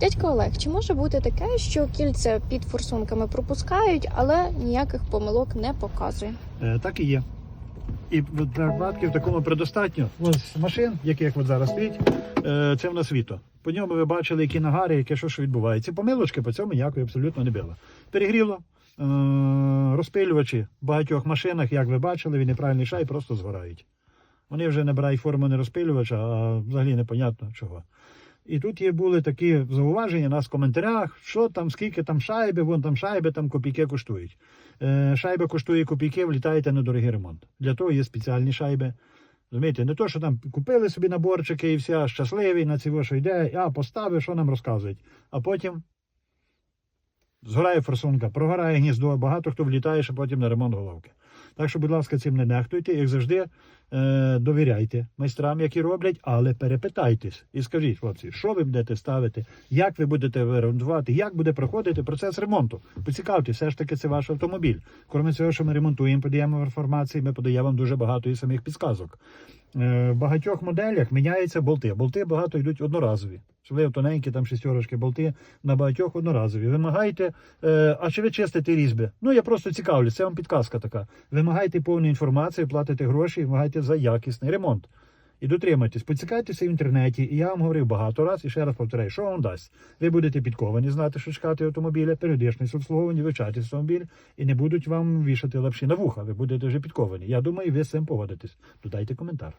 Дядько Олег, чи може бути таке, що кільця під форсунками пропускають, але ніяких помилок не показує? Е, Так і є. І випадків такому предостатньо. Ось машин, яких от зараз стоїть, е, це в нас віто. По ньому ви бачили, які нагари, яке що, що відбувається. Помилочки по цьому ніякої абсолютно не було. Перегріло. Е, Розпилювачі в багатьох машинах, як ви бачили, він неправильний шай просто згорають. Вони вже набирають форму не розпилювача, а взагалі непонятно чого. І тут є були такі зауваження у нас в коментарях, що там, скільки там шайби, вон там шайби, там копійки коштують. Е, шайба коштує копійки, влітаєте на дорогий ремонт. Для того є спеціальні шайби. Розумієте, не то, що там купили собі наборчики і все, щасливі на цього, що йде, а поставив, що нам розказують. А потім згорає форсунка, прогорає гніздо, багато хто влітає, ще потім на ремонт головки. Так що, будь ласка, цим не нехтуйте, як завжди, е, довіряйте майстрам, які роблять, але перепитайтесь і скажіть, хлопці, що ви будете ставити, як ви будете ремонтувати, як буде проходити процес ремонту. Поцікавте, все ж таки це ваш автомобіль. Крім цього, що ми ремонтуємо, подаємо інформації, ми подаємо вам дуже багато і самих підсказок. Е, В багатьох моделях міняються болти. Болти багато йдуть одноразові. Особливо тоненькі, там шестерочки болти на багатьох одноразові. Вимагайте, е, а чи ви чистите різьби? Ну я просто цікавлюсь, це вам підказка така. Вимагайте повну інформацію, платите гроші, вимагайте за якісний ремонт. І дотримайтесь, поцікайтеся в інтернеті, і я вам говорив багато раз і ще раз повторяю, що вам дасть. Ви будете підковані, знати, що чекати автомобіля, періодичність обслуговування, вивчати автомобіль, і не будуть вам вішати лапші на вуха. Ви будете вже підковані. Я думаю, ви з цим погодитесь. Додайте коментар.